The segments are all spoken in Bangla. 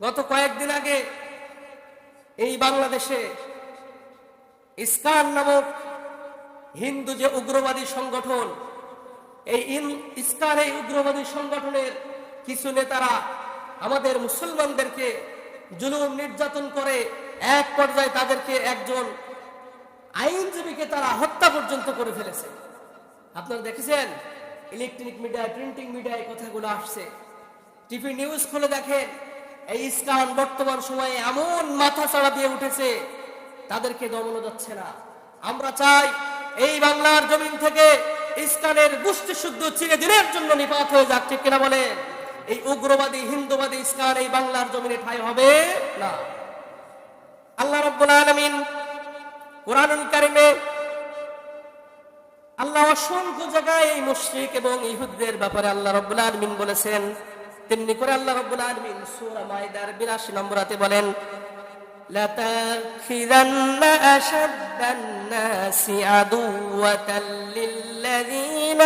গত কয়েকদিন আগে এই বাংলাদেশে ইস্কান নামক হিন্দু যে উগ্রবাদী সংগঠন, এই ইস্কান এই উগ্রবাদী সংগঠনের কিছু নেতারা আমাদের মুসলমানদেরকে জুলুম নির্যাতন করে এক পর্যায়ে তাদেরকে একজন আইনজীবীকে তারা হত্যা পর্যন্ত করে ফেলেছে। আপনারা দেখেছেন? ইলেকট্রনিক মিডিয়ায়, প্রিন্টিং মিডিয়ায় কথাগুলো আসছে। টিভি নিউজ খুলে দেখেন এই ইস্কান বর্তমান সময়ে এমন মাথা চাড়া দিয়ে উঠেছে, তাদেরকে দমনো যাচ্ছে না। আমরা চাই এই বাংলার জমিন থেকে ইস্কানের গোষ্ঠী শুদ্ধ চিরদিনের জন্য নিপাত হয়ে যাক, ঠিক কিনা বলেন? এই উগ্রবাদী, হিন্দুবাদী ইস্কান এই বাংলার জমিনে ঠাই হবে না। আল্লাহ রব্বুল আলামিন কোরআনুল কারিমে আল্লাহ অসংখ্য জায়গায় এই মুশরিক এবং ইহুদদের ব্যাপারে আল্লাহ রাব্বুল আলামিন বলেছেন তেমনি করে আল্লাহ রাব্বুল আলামিন সূরা মাইদার 82 নম্বরাতে বলেন لتأخذن أشد الناس عدوة للذين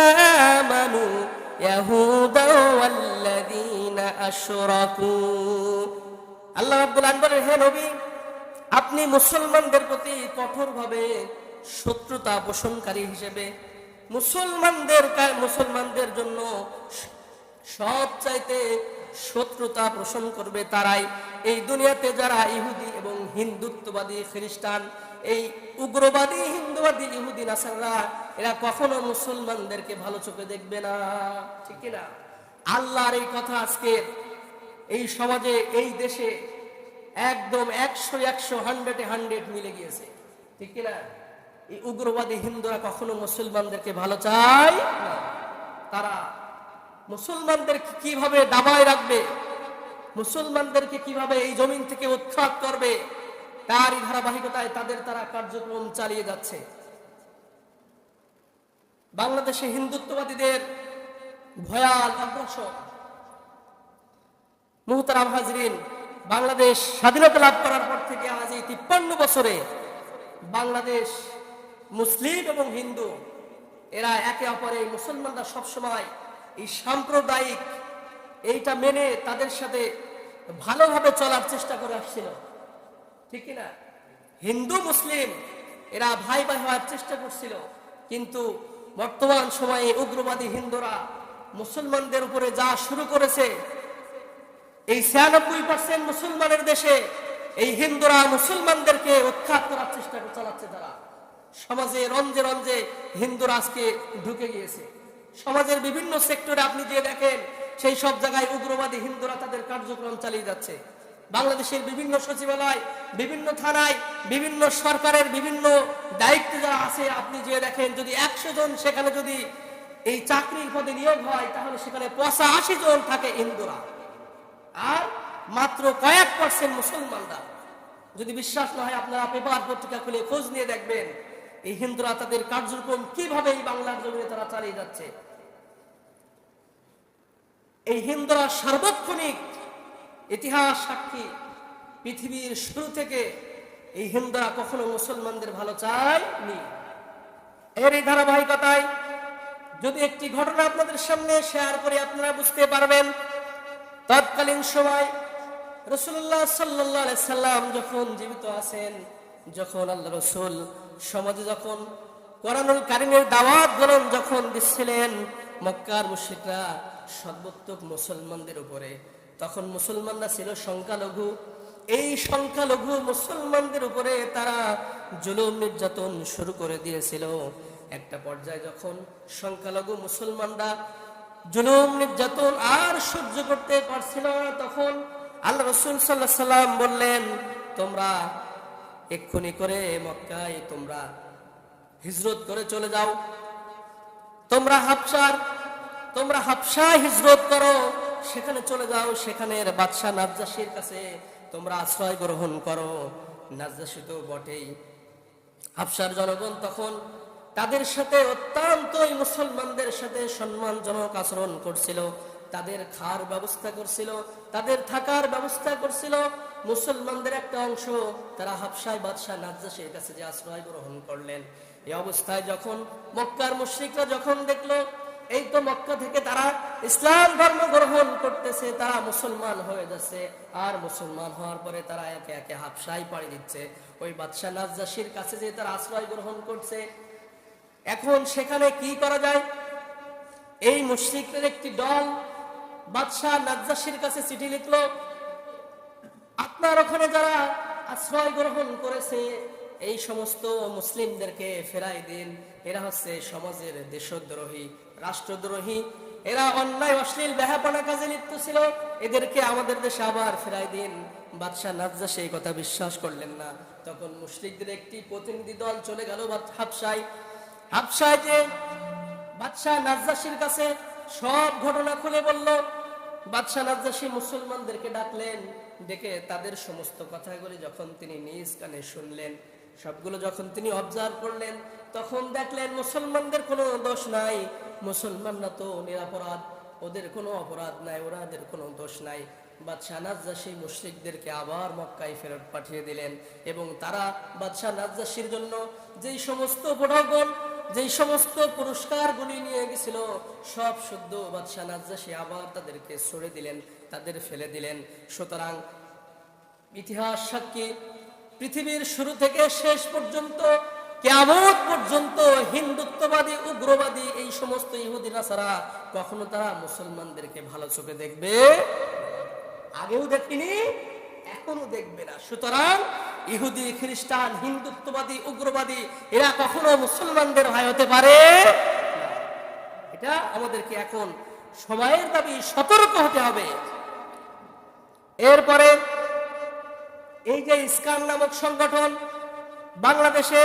آمنوا يهودا والذين أشركوا আল্লাহ রাব্বুল আলামিন বলেন হে নবী আপনি মুসলমানদের প্রতি কঠোরভাবে শত্রুতা পোষণকারী হিসেবে মুসলমানদের কা- মুসলমানদের জন্য সব চাইতে শত্রুতা পোষণ করবে তারাই। এই দুনিয়াতে যারা ইহুদি এবং হিন্দুত্ববাদী খ্রিস্টান, এই উগ্রবাদী, হিন্দুবাদী ইহুদি নাসাররা, এরা কখনো মুসলমানদেরকে ভালো চোখে দেখবে না। ঠিক না? আল্লাহর এই কথা আজকে এই সমাজে, এই দেশে একদম একশো একশো, হান্ড্রেডে হান্ড্রেড মিলে গিয়েছে। ঠিক কিনা এই উগ্রবাদী হিন্দুরা কখনো মুসলমানদেরকে ভালো চায় না। তারা মুসলমানদেরকে কীভাবে দাবায় রাখবে? মুসলমানদেরকে কীভাবে এই জমিন থেকে উৎখাত করবে? তারই ধারাবাহিকতায় তাদের তারা কার্যক্রম চালিয়ে যাচ্ছে। বাংলাদেশে হিন্দুত্ববাদীদের ভয়াল অগ্রসর মুহতারাম হাজরিন, বাংলাদেশ স্বাধীনতা লাভ করার পর থেকে আজ এই তিপ্পান্ন বছরে বাংলাদেশ মুসলিম এবং হিন্দু, এরা একে অপরে মুসলমানরা সবসময় এই সাম্প্রদায়িক এইটা মেনে তাদের সাথে ভালোভাবে চলার চেষ্টা করে আসছিল। ঠিক না হিন্দু, মুসলিম, এরা ভাই ভাই হওয়ার চেষ্টা করছিল। কিন্তু বর্তমান সময়ে উগ্রবাদী হিন্দুরা মুসলমানদের উপরে যা শুরু করেছে, এই ছিয়ানব্বই পার্সেন্ট মুসলমানের দেশে এই হিন্দুরা মুসলমানদেরকে উৎখাত করার চেষ্টা চালাচ্ছে তারা। সমাজে রঞ্জে রঞ্জে হিন্দুরা আজকে ঢুকে গিয়েছে। সমাজের বিভিন্ন সেক্টরে আপনি যে দেখেন, সেই সব জায়গায় উগ্রবাদী হিন্দুরা তাদের কার্যক্রম চালিয়ে যাচ্ছে। বাংলাদেশের বিভিন্ন সচিবালয়, বিভিন্ন থানায়, বিভিন্ন সরকারের বিভিন্ন দায়িত্ব যারা আছে, আপনি যে দেখেন, যদি একশো জন, সেখানে যদি এই চাকরির পদে নিয়োগ হয়, তাহলে সেখানে পঁচাশি জন থাকে হিন্দুরা। আর মাত্র কয়েক পার্সেন্ট মুসলমানরা। যদি বিশ্বাস না হয়, আপনারা পেপার পত্রিকা খুলে খোঁজ নিয়ে দেখবেন এই হিন্দুরা তাদের কার্যক্রম কীভাবে এই বাংলার জমিনে তারা চালিয়ে যাচ্ছে? এই হিন্দুরা সার্বক্ষণিক ইতিহাস সাক্ষী পৃথিবীর শুরু থেকে এই হিন্দুরা কখনো মুসলমানদের ভালো চায়নি। এর এই ধারাবাহিকতায় যদি একটি ঘটনা আপনাদের সামনে শেয়ার করে আপনারা বুঝতে পারবেন, তৎকালীন সময় রসুল্লাহ সাল্লাহ সাল্লাম যখন জীবিত আছেন, যখন আল্লাহ রসুল সমাজে যখন কোরআনুল কারিমের দাওয়াত গ্রহণ যখন দিচ্ছিলেন মক্কার মুশিকরা সর্বোত্তক মুসলমানদের উপরে, তখন মুসলমানরা ছিল সংখ্যালঘু। এই সংখ্যালঘু মুসলমানদের উপরে তারা জুলুম নির্যাতন শুরু করে দিয়েছিল। একটা পর্যায়ে যখন সংখ্যালঘু মুসলমানরা জুলুম, নির্যাতন আর সহ্য করতে পারছিল না, তখন আল্লাহ রসুল সাল্লাহ সাল্লাম বললেন, তোমরা এক্ষুনি করে মক্কায় তোমরা হিজরত করে চলে যাও। তোমরা হাফসার, তোমরা হাফসা হিজরত করো, সেখানে চলে যাও, সেখানের বাদশাহ নাজ্জাসির কাছে তোমরা আশ্রয় গ্রহণ করো। নাজ্জাসি তো বটেই। হাফসার জনগণ তখন তাদের সাথে অত্যন্তই মুসলমানদের সাথে সম্মানজনক আচরণ করছিল। তাদের খাওয়ার ব্যবস্থা করছিল, তাদের থাকার ব্যবস্থা করছিল। মুসলমানদের একটা অংশ, তারা হাফসায় বাদশাহ নাজ্জাসের কাছে যে আশ্রয় গ্রহণ করলেন। এই অবস্থায় যখন মক্কার মুশ্রিকরা যখন দেখল, এই তো মক্কা থেকে তারা ইসলাম ধর্ম গ্রহণ করতেছে, তারা মুসলমান হয়ে যাচ্ছে। আর মুসলমান হওয়ার পরে তারা একে একে হাফসাই পাড়ি দিচ্ছে। ওই বাদশাহ নাজ্জাসির কাছে যে তারা আশ্রয় গ্রহণ করছে, এখন সেখানে কি করা যায়? এই মুশরিকদের একটি দল বাদশাহ নাজ্জাসির কাছে চিঠি লিখলো, আপনার ওখানে যারা আশ্রয় গ্রহণ করেছে, এই সমস্ত মুসলিমদেরকে ফেরাই দিন। এরা হচ্ছে সমাজের দেশদ্রোহী, রাষ্ট্রদ্রোহী। এরা অন্যায়, অশ্লীল ব্যাহাপনা কাজে লিপ্ত ছিল। এদেরকে আমাদের দেশে আবার ফেরাই দিন। বাদশাহ নাজ্জা সেই কথা বিশ্বাস করলেন না। তখন মুসলিকদের একটি প্রতিনিধি দল চলে গেল হাফসায়। হাফসায় যে বাদশাহ নাজ্জাসির কাছে সব ঘটনা খুলে বলল বাদশাহ নাজ্জাসী মুসলমানদেরকে ডাকলেন, ডেকে তাদের সমস্ত কথাগুলি যখন তিনি নিজ কানে শুনলেন, সবগুলো যখন তিনি অবজার্ভ করলেন, তখন দেখলেন মুসলমানদের কোনো দোষ নাই। মুসলমানরা তো নিরাপরাধ, ওদের কোনো অপরাধ নাই ওরাদের কোনো দোষ নাই। বাদশাহ নাজ্জাসী মুশরিকদেরকে আবার মক্কায় ফেরত পাঠিয়ে দিলেন এবং তারা বাদশাহ নাজ্জাসীর জন্য যেই সমস্ত প্রভাগণ যেই সমস্ত পুরস্কারগুলি নিয়ে গেছিল, সব শুদ্ধ বাদশাহ নাজ্জাসী আবার তাদেরকে সরে দিলেন, তাদের ফেলে দিলেন। সুতরাং ইতিহাস সাক্ষী, পৃথিবীর শুরু থেকে শেষ পর্যন্ত কেমন পর্যন্ত হিন্দুত্ববাদী, উগ্রবাদী এই সমস্ত ইহুদিরা ছাড়া কখনো তারা মুসলমানদেরকে ভালো চোখে দেখবে? আগেও দেখিনি, এখনও দেখবে না। সুতরাং ইহুদি, খ্রিস্টান, হিন্দুত্ববাদী, উগ্রবাদী, এরা কখনো মুসলমানদের ভয় হতে পারে? এটা আমাদেরকে এখন সময়ের দাবি, সতর্ক হতে হবে। এরপরে এই যে ইসকান নামক সংগঠন বাংলাদেশে,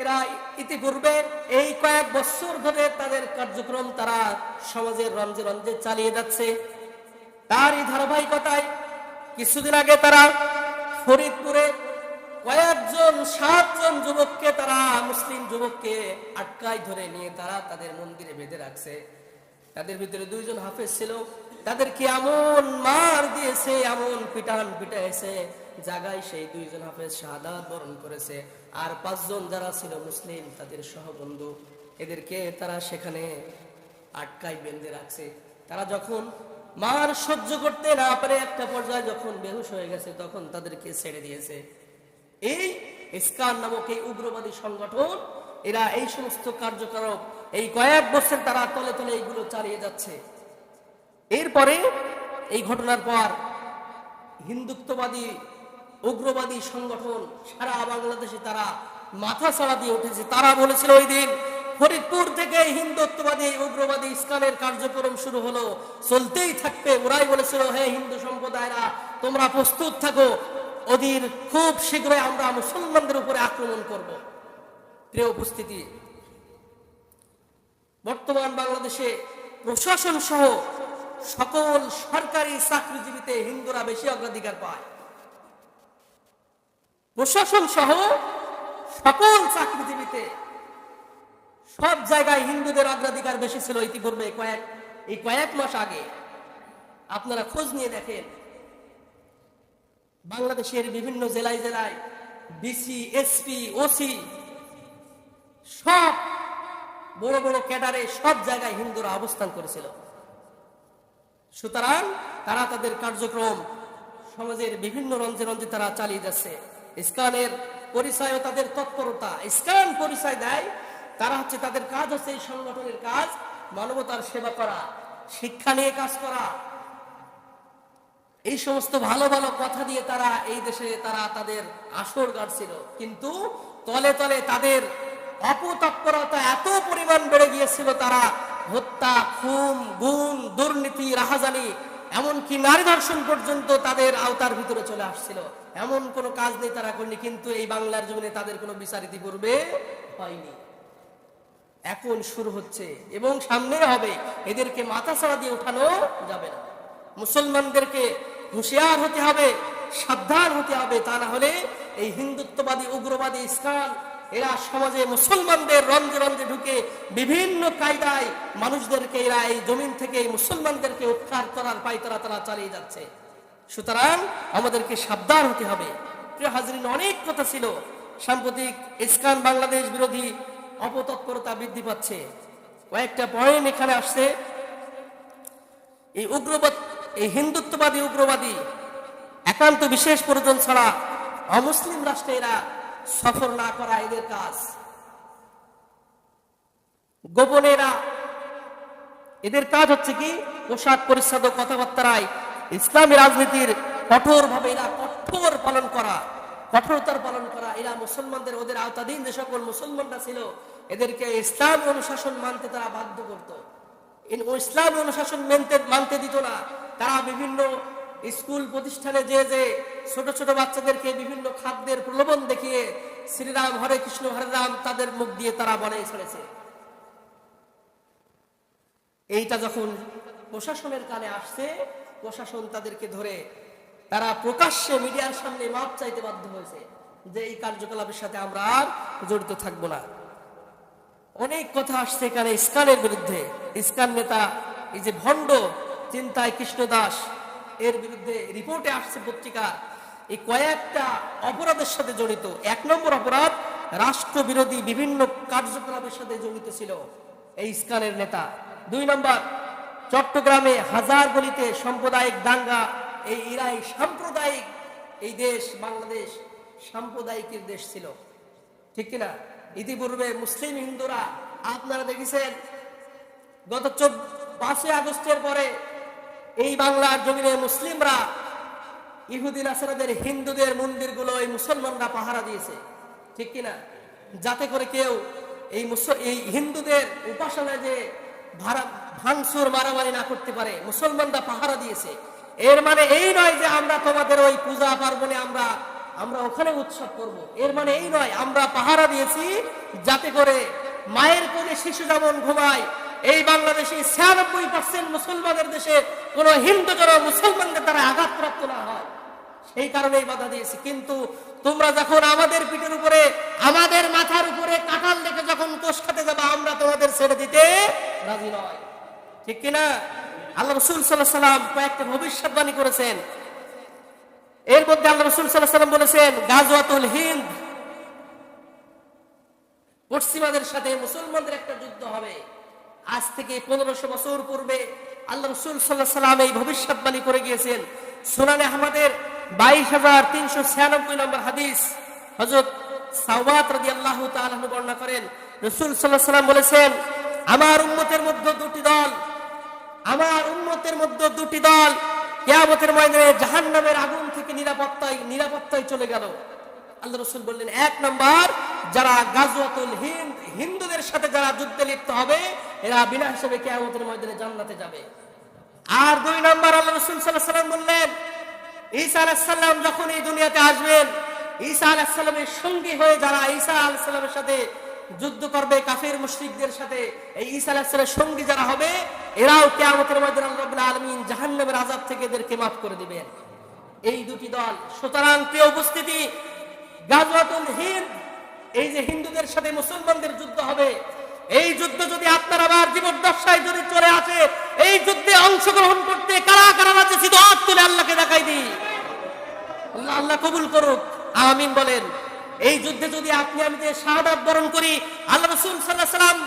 এরা ইতিপূর্বে এই কয়েক বছর ধরে তাদের কার্যক্রম তারা সমাজের রঞ্জে রঞ্জে চালিয়ে যাচ্ছে। তারই ধারাবাহিকতায় কিছুদিন আগে তারা ফরিদপুরে কয়েকজন, সাতজন যুবককে তারা মুসলিম যুবককে আটকায় ধরে নিয়ে তারা তাদের মন্দিরে বেঁধে রাখছে। তাদের ভিতরে দুইজন হাফেজ ছিল। তাদেরকে এমন মার দিয়েছে, এমন পিটান পিটাইছে, জাগায় সেই দুইজন হাফেজ শাহাদাত বরণ করেছে। আর পাঁচজন যারা ছিল মুসলিম, তাদের সহবন্ধু। এদেরকে তারা সেখানে আটকায় বেঁধে রাখছে। তারা যখন মার সহ্য করতে না পারে একটা পর্যায়ে যখন বেহুশ হয়ে গেছে, তখন তাদেরকে ছেড়ে দিয়েছে। এই ইসকান নামক এই উগ্রবাদী সংগঠন, এরা এই সমস্ত কার্যকলাপ, এই কয়েক বছর তারা তলে তলে এইগুলো চালিয়ে যাচ্ছে। এরপরে এই ঘটনার পর হিন্দুত্ববাদী, উগ্রবাদী সংগঠন সারা বাংলাদেশে তারা মাথা ছাড়া দিয়ে উঠেছে। তারা বলেছিল ওই দিন ফরিদপুর থেকে হিন্দুত্ববাদী, উগ্রবাদী ইসলামের কার্যক্রম শুরু হলো। চলতেই থাকবে। ওরাই বলেছিল, হে হিন্দু সম্প্রদায়রা, তোমরা প্রস্তুত থাকো। ওদের খুব শীঘ্রই আমরা মুসলমানদের উপরে আক্রমণ করব। প্রিয় উপস্থিতি, বর্তমান বাংলাদেশে প্রশাসন সহ সকল সরকারি চাকরিজীবীতে হিন্দুরা বেশি অগ্রাধিকার পায়। প্রশাসন সহ সকল চাকরিজীবীতে সব জায়গায় হিন্দুদের অগ্রাধিকার বেশি ছিল ইতিপূর্বে কয়েক, এই কয়েক মাস আগে। আপনারা খোঁজ নিয়ে দেখেন। বাংলাদেশের বিভিন্ন জেলায় জেলায় ডিসি এসপি ওসি সব বড় বড় ক্যাডারে সব জায়গায় হিন্দুরা অবস্থান করেছিল। সুতরাং তারা তাদের কার্যক্রম সমাজের বিভিন্ন রঞ্জে রঞ্জে তারা চালিয়ে যাচ্ছে। ইসকানের পরিচয় ও তাদের তৎপরতা। ইসকান পরিচয় দেয় তারা হচ্ছে তাদের কাজ হচ্ছে এই সংগঠনের কাজ, মানবতার সেবা করা, শিক্ষা নিয়ে কাজ করা। এই সমস্ত ভালো ভালো কথা দিয়ে তারা এই দেশে তারা তাদের আসর গাড়ছিল কিন্তু তলে তলে তাদের অপতৎপরতা এত পরিমাণ বেড়ে গিয়েছিল তারা, হত্যা, খুন, গুম, দুর্নীতি রাহাজানি এমনকি নারী ধর্ষণ পর্যন্ত তাদের আওতার ভিতরে চলে আসছিল। এমন কোনো কাজ নেই তারা করেনি, কিন্তু এই বাংলার জীবনে তাদের কোনো বিচার ইতিপূর্বে হয়নি। এখন শুরু হচ্ছে এবং সামনে হবে। এদেরকে মাথা ছাড়া দিয়ে উঠানো যাবে না। মুসলমানদেরকে হুঁশিয়ার হতে হবে, সাবধান হতে হবে। তা না হলে এই হিন্দুত্ববাদী, উগ্রবাদী ইসলাম এরা সমাজে মুসলমানদের রঞ্জে রঞ্জে ঢুকে বিভিন্ন কায়দায় মানুষদেরকে এরা এই জমিন থেকে মুসলমানদেরকে উৎখাত করার পাইতারা তারা চালিয়ে যাচ্ছে। সুতরাং আমাদেরকে সাবধান হতে হবে। প্রিয় হাজরিন, অনেক কথা ছিল। সাম্প্রতিক ইসকান বাংলাদেশ বিরোধী অপতৎপরতা বৃদ্ধি পাচ্ছে। কয়েকটা পয়েন্ট এখানে আসছে। এই উগ্রবাদ, এই হিন্দুত্ববাদী উগ্রবাদী একান্ত বিশেষ প্রয়োজন ছাড়া অমুসলিম রাষ্ট্রে এরা সফর না করা এদের কাজ। গোপনেরা এদের কাজ হচ্ছে কি? পোশাক পরিচ্ছদ কথাবার্তায় ইসলামী রাজনীতির কঠোরভাবে এরা কঠোর পালন করা। কঠোরতার পালন করা, এরা মুসলমানদের, ওদের আওতাধীন যে সকল মুসলমানরা ছিল, এদেরকে ইসলাম অনুশাসন মানতে তারা বাধ্য করত। ইসলাম অনুশাসন মানতে মানতে দিত না। তারা বিভিন্ন স্কুল প্রতিষ্ঠানে যে যে ছোট ছোট বাচ্চাদেরকে বিভিন্ন খাদ্যের প্রলোভন দেখিয়ে শ্রীরাম, হরে কৃষ্ণ, হরে রাম তাদের মুখ দিয়ে তারা বলে ছেড়েছে। এইটা যখন প্রশাসনের কানে আসছে, প্রশাসন তাদেরকে ধরে তারা প্রকাশ্যে মিডিয়ার সামনে মাপ চাইতে বাধ্য হয়েছে যে এই কার্যকলাপের সাথে আমরা আর জড়িত থাকব না। অনেক কথা আসছে এখানে ইস্কানের বিরুদ্ধে। ইস্কান নেতা, এই যে ভণ্ড চিন্তায় কৃষ্ণ দাস, এর বিরুদ্ধে রিপোর্টে আসছে পত্রিকা। এই কয়েকটা অপরাধের সাথে জড়িত। এক নম্বর অপরাধ রাষ্ট্র বিরোধী বিভিন্ন কার্যকলাপের সাথে জড়িত ছিল এই ইস্কানের নেতা। দুই নম্বর, চট্টগ্রামে হাজার গলিতে সাম্প্রদায়িক দাঙ্গা এই ইরাই সাম্প্রদায়িক এই দেশ বাংলাদেশ সাম্প্রদায়িকের দেশ ছিল। ঠিক কিনা? ইতিপূর্বে মুসলিম হিন্দুরা আপনারা দেখেছেন, গত পাঁচই আগস্টের পরে এই বাংলার জমিনে মুসলিমরা ইহুদিন আসারাদের হিন্দুদের মন্দিরগুলো এই মুসলমানরা পাহারা দিয়েছে। ঠিক কিনা? যাতে করে কেউ এই এই হিন্দুদের উপাসনায় যে ভাড়া ভাঙচুর, মারামারি না করতে পারে, মুসলমানরা পাহারা দিয়েছে। এর মানে এই নয় যে আমরা তোমাদের ওই পূজা পার্বণে আমরা আমরা ওখানে উৎসব করব। এর মানে এই নয়, আমরা পাহারা দিয়েছি যাতে করে মায়ের কোলে শিশু যেমন ঘুমায়, এই বাংলাদেশে ছিয়ানব্বই পার্সেন্ট মুসলমানের দেশে কোন হিন্দু জন মুসলমানদের দ্বারা আঘাতপ্রাপ্ত না হয়। সেই কারণেই বাধা দিয়েছি। কিন্তু তোমরা যখন আমাদের পিঠের উপরে, আমাদের মাথার উপরে কাঁঠাল লেখে যখন কোষ খাতে যাবে, আমরা তোমাদের ছেড়ে দিতে রাজি নয়। ঠিক কিনা? আল্লাহ রসুল সাল্লাহ সাল্লাম কয়েকটা ভবিষ্যৎবাণী করেছেন। এর মধ্যে আল্লাহ রসুল সাল্লাহ সাল্লাম বলেছেন, গাজওয়াতুল হিন্দ। পশ্চিমাদের সাথে মুসলমানদের একটা যুদ্ধ হবে। আজ থেকে পনেরোশো বছর পূর্বে আল্লাহ রসুল সাল্লাহ সাল্লাম এই ভবিষ্যৎবাণী করে গিয়েছেন। সোনানে আমাদের বাইশ হাজার তিনশো ছিয়ানব্বই নম্বর হাদিস হজরত সাওয়াত রাজি আল্লাহ বর্ণনা করেন। রসুল সাল্লাহ সাল্লাম বলেছেন, আমার উন্মতের মধ্যে দুটি দল আমার উন্মতের মধ্যে দুটি দল কেয়ামতের ময়দানে জাহান নামের আগুন থেকে নিরাপত্তায় নিরাপত্তায় চলে গেল। আল্লাহ রসুল বললেন, এক নম্বর, যারা গাজওয়াতুল হিন্দ, হিন্দুদের সাথে যারা যুদ্ধে লিপ্ত হবে, এরা বিনা হিসেবে কেয়ামতের ময়দানে জান্নাতে যাবে। আর দুই নম্বর, আল্লাহ রসুল সাল্লাহ সাল্লাম বললেন, ঈসা আলাহিসাল্লাম যখন এই দুনিয়াতে আসবেন, ঈসা আলাহিসাল্লামের সঙ্গী হয়ে যারা ঈসা আলাহিসাল্লামের সাথে যুদ্ধ করবে কাফের মুশরিকদের সাথে। এই ঈসা আলাহিসাল্লামের সঙ্গী যারা হবে, এরাও কেয়ামতের মধ্যে আল্লাহ আলমিন জাহান্নামের আজাব থেকে এদেরকে মাফ করে দিবেন। এই দুটি দল, সুতরাং প্রিয় উপস্থিতি, গাজওয়াতুল হিন্দ, এই যে হিন্দুদের সাথে মুসলমানদের যুদ্ধ হবে, এই যুদ্ধ যদি আপনার আবার জীবদ্দশায় যদি চলে আসে, এই যুদ্ধে অংশগ্রহণ করতে কারা কারা রাজে হাত তুলে আল্লাহকে দেখাই দিই। আল্লাহ কবুল করুক। আমিন বলেন। এই যুদ্ধে যদি আপনি আমি শাহাদাত বরণ করি, আল্লাহ রসুল সাল্লাহ সাল্লাম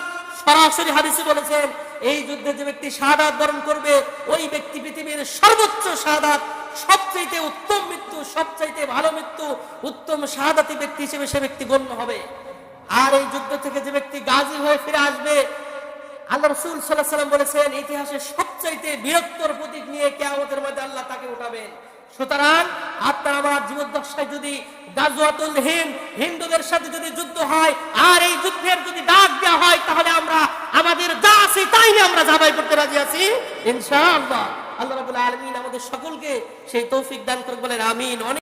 সরাসরি হাদিসে বলেছেন, এই যুদ্ধে যে ব্যক্তি শাহাদাত বরণ করবে, ওই ব্যক্তি পৃথিবীর সর্বোচ্চ শাহাদাত, সবচাইতে উত্তম মৃত্যু, সবচাইতে ভালো মৃত্যু, উত্তম শাহাদাতি ব্যক্তি হিসেবে সে ব্যক্তি গণ্য হবে। আর এই যুদ্ধ থেকে যে ব্যক্তি গাজী হয়ে ফিরে আসবে, আল্লাহ রসুল সাল্লাহ সাল্লাম বলেছেন ইতিহাসের সবচাইতে বৃহত্তর প্রতীক নিয়ে কেয়ামতের মধ্যে আল্লাহ তাকে উঠাবেন। সুতরাং আপনার আমার জীবদ্দশায় যদি গাজওয়াতুল হিন্দ, হিন্দুদের সাথে যদি যুদ্ধ হয়, আর এই যুদ্ধের যদি ডাক দেওয়া হয়, তাহলে আমরা আমাদের যা আছে তাই নিয়ে আমরা যাবাই করতে রাজি আছি। ইনশাআল্লাহ। আল্লাহ রাবুল আলমিন আমাদের সকলকে সেই তৌফিক দান করে বলেন, আমিন। অনেক